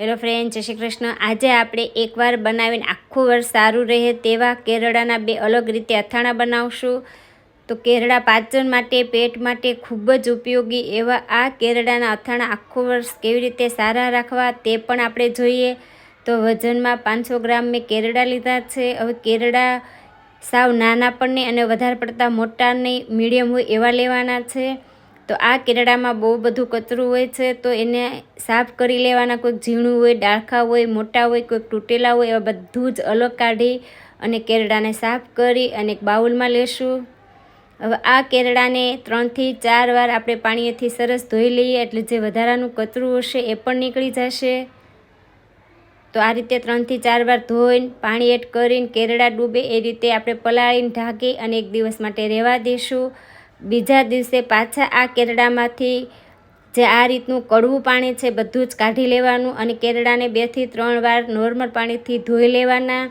Hello friend, જય શ્રી કૃષ્ણ. આજે આપણે એકવાર બનાવીને આખું વર્ષ સારું રહે તેવા કેરળાના બે અલગ રીતે અથાણા બનાવશું. તો કેરળા પાચન માટે, પેટ માટે ખૂબ જ ઉપયોગી એવા આ કેરળાના અથાણા આખું વર્ષ કેવી રીતે સારા રાખવા તે પણ આપણે જોઈએ. તો વજનમાં પાંચસો ગ્રામ મેં કેરળા લીધા છે. હવે કેરળા સાવ નાના પણ નહીં અને વધારે પડતા મોટા નહીં, મીડિયમ હોય એવા લેવાના છે. તો આ કેરડામાં બહુ બધું કચરું હોય છે, તો એને સાફ કરી લેવાના. કોઈક ઝીણું હોય, ડાળખા હોય, મોટા હોય, કોઈક તૂટેલા હોય, એવા બધું જ અલગ કાઢી અને કેરડાને સાફ કરી અને એક બાઉલમાં લેશું. હવે આ કેરડાને ત્રણથી ચાર વાર આપણે પાણીએથી સરસ ધોઈ લઈએ, એટલે જે વધારાનું કચરું હશે એ પણ નીકળી જશે. તો આ રીતે ત્રણથી ચાર વાર ધોઈને પાણી એડ કરીને કેરડા ડૂબે એ રીતે આપણે પલાળીને ઢાંકી અને એક દિવસ માટે રહેવા દઈશું બીજા દિવસે પાછા આ કેરડામાંથી જે આ રીતનું કડવું પાણી છે, બધું જ કાઢી લેવાનું અને કેરડાને બેથી ત્રણ વાર નોર્મલ પાણીથી ધોઈ લેવાના.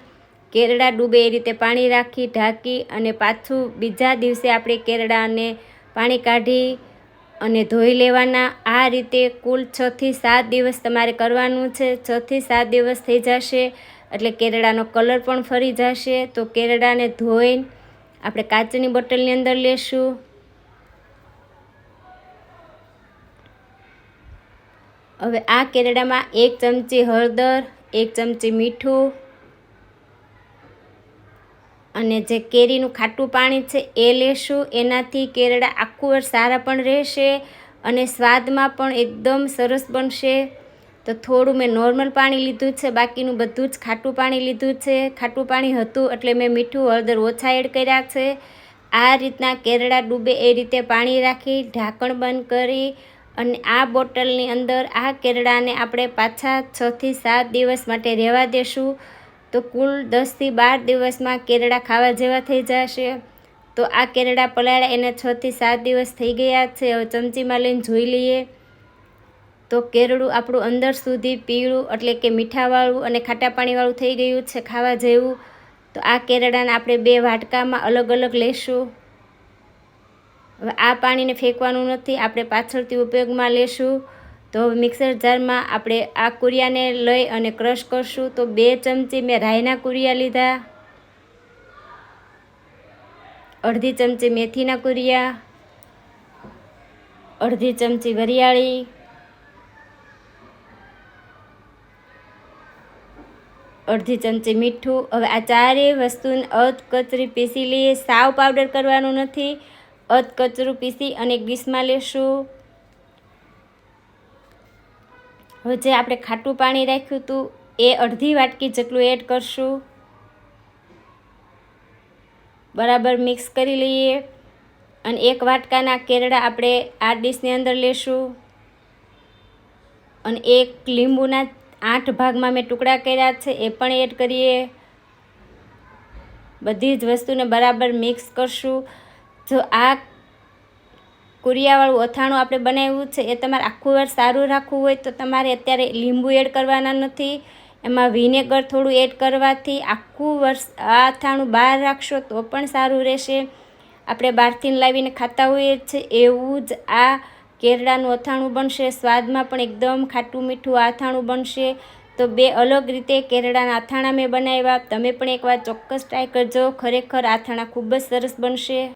કેરડા ડૂબે એ રીતે પાણી રાખી, ઢાંકી અને પાછું બીજા દિવસે આપણે કેરડાને પાણી કાઢી અને ધોઈ લેવાના. આ રીતે કુલ છથી સાત દિવસ તમારે કરવાનું છે. છથી સાત દિવસ થઈ જશે, એટલે કેરડાનો કલર પણ ફરી જશે. તો કેરડાને ધોઈને આપણે કાચની બોટલની અંદર લેશું. હવે આ કેરડામાં એક ચમચી હળદર, એક ચમચી મીઠું અને જે કેરીનું ખાટું પાણી છે એ લેશું. એનાથી કેરડા આખું વર્ષ સારા પણ રહેશે અને સ્વાદમાં પણ એકદમ સરસ બનશે. તો થોડું મેં નોર્મલ પાણી લીધું છે, બાકીનું બધું જ ખાટું પાણી લીધું છે. ખાટું પાણી હતું એટલે મેં મીઠું, હળદર ઓછા એડ કર્યા છે. આ રીતના કેરડા ડૂબે એ રીતે પાણી રાખી, ઢાંકણ બંધ કરી અને આ બોટલની અંદર આ કેરડાને આપણે પાછા છથી સાત દિવસ માટે રહેવા દેશું. તો કુલ દસથી બાર દિવસમાં કેરડા ખાવા જેવા થઈ જશે. તો આ કેરડા પલાળ્યા એને છથી સાત દિવસ થઈ ગયા છે. હવે ચમચીમાં લઈને જોઈ લઈએ. તો કેરડું આપણું અંદર સુધી પીળું એટલે કે મીઠાવાળું અને ખાટા પાણીવાળું થઈ ગયું છે ખાવા જેવું. તો આ કેરડાને આપણે બે વાટકામાં અલગ અલગ લેશું. હવે આ પાણીને ફેંકવાનું નથી, આપણે પાછળથી ઉપયોગમાં લેશું. તો મિક્સર જારમાં આપણે આ કુરિયાને લઈ અને ક્રશ કરશું. તો બે ચમચી મેં રાયના કુરિયા લીધા. અડધી ચમચી મેથીના કુરિયા. અડધી ચમચી વરિયાળી. અડધી ચમચી મીઠું. હવે આ ચારેય વસ્તુને અધ કચરી પીસી લઈએ સાવ પાવડર કરવાનું નથી. અધ કચરું પીસી અને ડીશમાં લેશું. હવે જે આપણે ખાટું પાણી રાખ્યું હતું, એ અડધી વાટકી જેટલું એડ કરશું. બરાબર મિક્સ કરી લઈએ અને એક વાટકાના કેરડા આપણે આ ડીશની અંદર લેશું. અને એક લીંબુના આઠ ભાગમાં મેં ટુકડા કર્યા છે, એ પણ એડ કરીએ. બધી જ વસ્તુને બરાબર મિક્સ કરશું. જો આ કુરિયાવાળું અથાણું આપણે બનાવ્યું છે, એ તમારે આખું વર્ષ સારું રાખવું હોય તો તમારે અત્યારે લીંબુ એડ કરવાના નથી. એમાં વિનેગર થોડું એડ કરવાથી આખું વર્ષ આ અથાણું બહાર રાખશો તો પણ સારું રહેશે. આપણે બહારથી લાવીને ખાતા હોઈએ છીએ, એવું જ આ કેરડાનું અથાણું બનશે. સ્વાદમાં પણ એકદમ ખાટું મીઠું અથાણું બનશે. તો બે અલગ રીતે કેરડાના અથાણા મેં બનાવ્યા. તમે પણ એકવાર ચોક્કસ ટ્રાય કરજો. ખરેખર અથાણા ખૂબ જ સરસ બનશે.